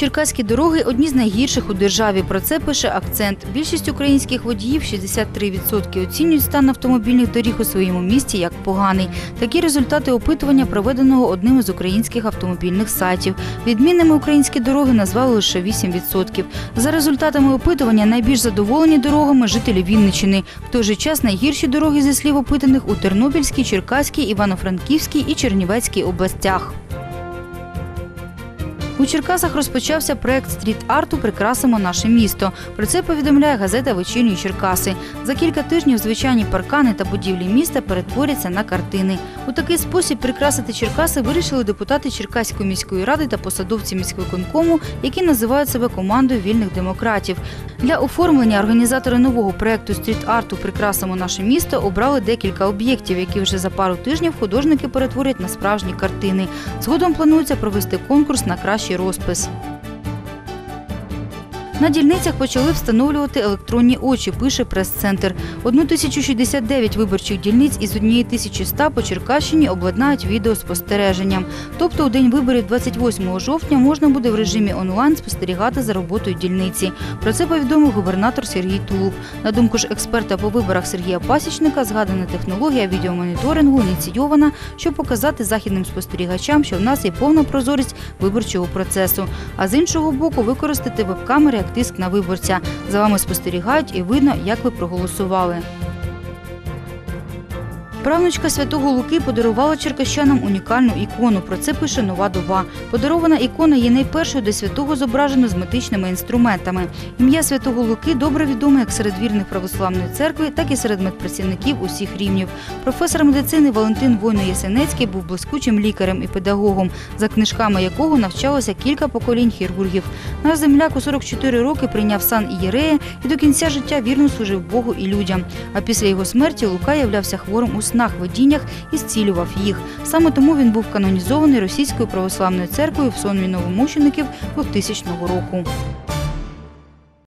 Черкаські дороги одні з найгірших у державі. Про це пише акцент. Більшість українських водіїв 63% оцінюють стан автомобільних доріг у своєму місті як поганий. Такі результати опитування проведеного одним із українських автомобільних сайтів. Відмінними українські дороги назвали лише 8%. За результатами опитування найбільш задоволені дорогами жителі Вінничини. В той же час найгірші дороги зі слів опитаних у Тернопільській, Черкаській, Івано-Франківській і Чернівецькій областях. У Черкасах розпочався проект стріт-арту Прикрасимо наше місто. Про це повідомляє газета Вечірні Черкаси. За кілька тижнів звичайні паркани та будівлі міста перетворяться на картини. У такий спосіб прикрасити Черкаси вирішили депутати Черкаської міської ради та посадовці міськвиконкому, які називають себе командою вільних демократів. Для оформлення організатори нового проекту стріт-арту Прикрасимо наше місто обрали декілька об'єктів, які вже за пару тижнів художники перетворять на справжні картини. Згодом планується провести конкурс на кращий розпис. На дільницях почали встановлювати електронні очі, пише прес-центр. 1069 виборчих дільниць із 1100 по Черкащині обладнають відеоспостереженням. Тобто у день виборів 28 жовтня можна буде в режимі онлайн спостерігати за роботою дільниці. Про це повідомив губернатор Сергій Тулуб. На думку ж експерта по виборах Сергія Пасічника, згадана технологія відеомоніторингу ініційована, щоб показати західним спостерігачам, що в нас є повна прозорість виборчого процесу. А з іншого боку, використати веб-камери як тиск на виборця. За вами спостерігають і видно, як ви проголосували. Правнучка святого Луки подарувала черкащанам унікальну ікону. Про це пише нова доба. Подарована ікона є найпершою, де святого зображено з метичними інструментами. Ім'я святого Луки добре відоме як серед вірних православної церкви, так і серед медпрацівників усіх рівнів. Професор медицини Валентин Войно Ясенецький був блискучим лікарем і педагогом, за книжками якого навчалося кілька поколінь хірургів. Наш земляк у 44 роки прийняв сан ієрея і до кінця життя вірно служив Богу і людям. А після його смерті Лука являвся хворим у снах, водіннях і зцілював їх. Саме тому він був канонізований російською православною церквою в сонмі новомучеників 2000 року.